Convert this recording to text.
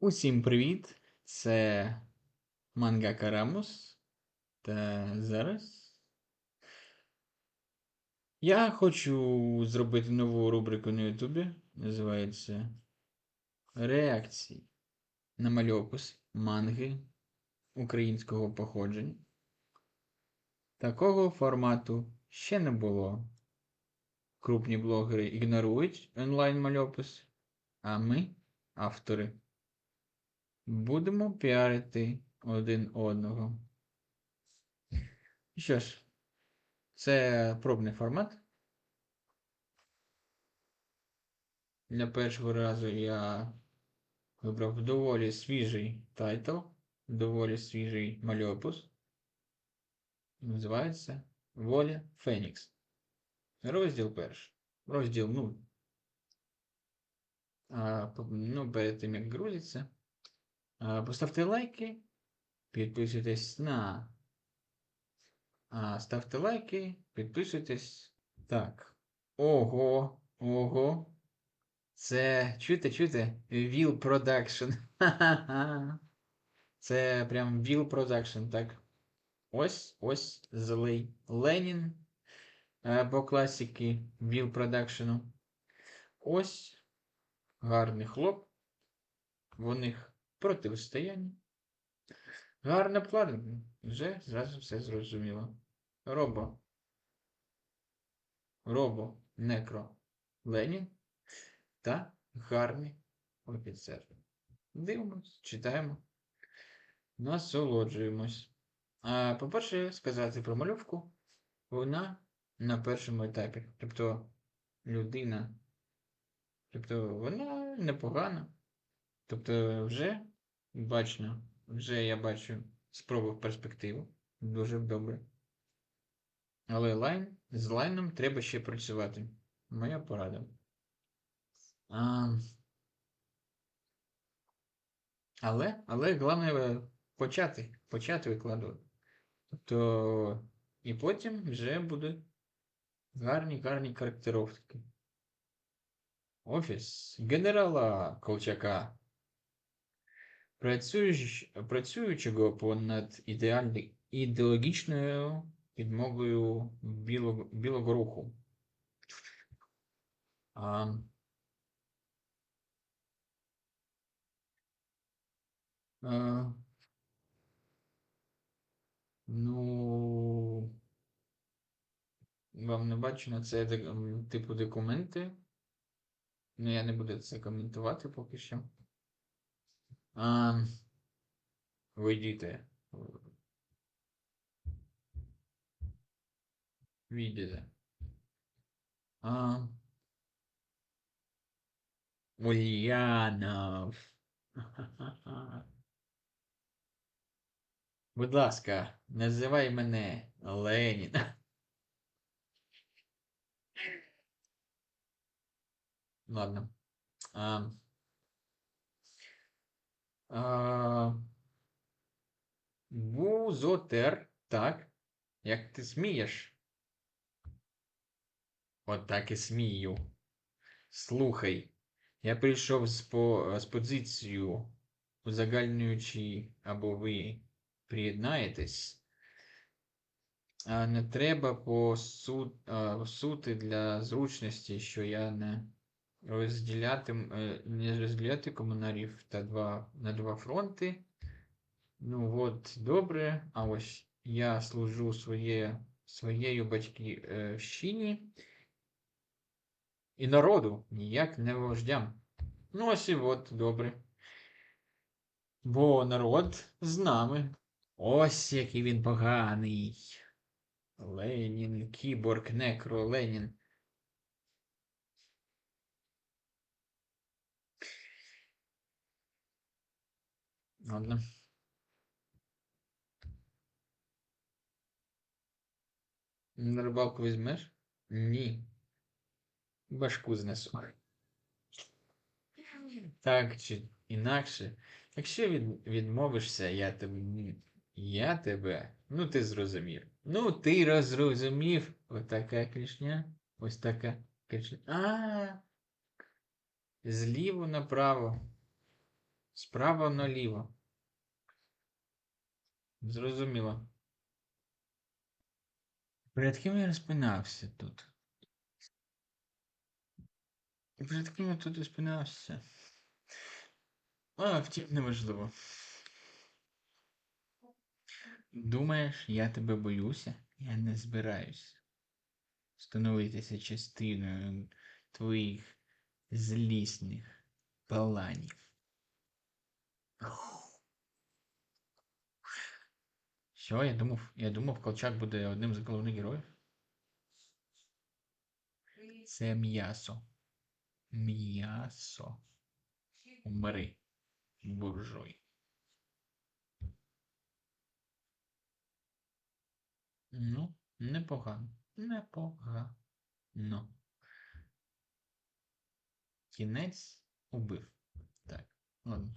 Усім привіт! Це Манга Карамус. Та зараз я хочу зробити нову рубрику на Ютубі. Називається Реакції на мальопис манги українського походження. Такого формату ще не було. Крупні блогери ігнорують онлайн мальопис, а ми, автори, Будемо піарити один одного. Що ж, це пробний формат. Для першого разу я вибрав доволі свіжий тайтл, доволі свіжий мальопус. Називається Воля Фенікс. Розділ перший. Розділ 0. А, ну, перед тим як грузиться. Поставте лайки, підписуйтесь на. Ставте лайки, підписуйтесь. Так. Ого, ого. Це чуєте, чуєте? Will Production. Це прям Will Production, так. Ось, ось злий Ленін е, по класіки Will Production. Ось гарний хлоп. В них протистояння. Гарне вкладення. Вже зразу все зрозуміло. Робо. Робо Некро Ленін та гарний офіцер. Дивимось, читаємо, насолоджуємось. А, по-перше, сказати про мальовку, вона на першому етапі. Тобто людина. Тобто вона непогана. Тобто, вже бачно, вже я бачу спробу в перспективу. Дуже добре. Але лайн, з лайном треба ще працювати. Моя порада. А, але, але головне почати, почати викладувати. Тобто, і потім вже будуть гарні, гарні характеристики. Офіс генерала Колчака. Працюючого понад ідеологічною підмогою білого, білого руху. А, а, ну, вам не бачено, це типу документи. Ну, я не буду це коментувати поки що. А, вийдіть. Видите. А, Ульянов. Будь ласка, називай мене Ленін. Ладно. А, а, Вузотер, так. Як ти смієш? От так і смію. Слухай, я прийшов з, по, з позицією, узагальнюючи, або ви приєднаєтесь. А не треба по су, а, сути для зручності, що я не розділяти, е, не розділяти комунарів та два, на два фронти. Ну от, добре. А ось я служу своє, своєю батьківщині і народу, ніяк не вождям. Ну, ось і от, добре. Бо народ з нами. Ось який він поганий. Ленін, кіборг, некро, Ленін. Ладно. На рибалку візьмеш? Ні. Башку знесу. Так чи інакше. Якщо від, відмовишся, я тебе. Я тебе. Ну, ти зрозумів. Ну, ти розрозумів. Отака клішня. Ось така клішня. А. Зліво направо. Справа наліво. Зрозуміло. Перед ким я розпинався тут? Перед ким я тут розпинався? А, втім, неважливо. Думаєш, я тебе боюся? Я не збираюсь становитися частиною твоїх злісних планів. Що, я думав, я думав, Колчак буде одним з головних героїв. Це м'ясо. М'ясо. Умри, буржуй. Ну, непогано. Непогано. Кінець убив. Так, ладно.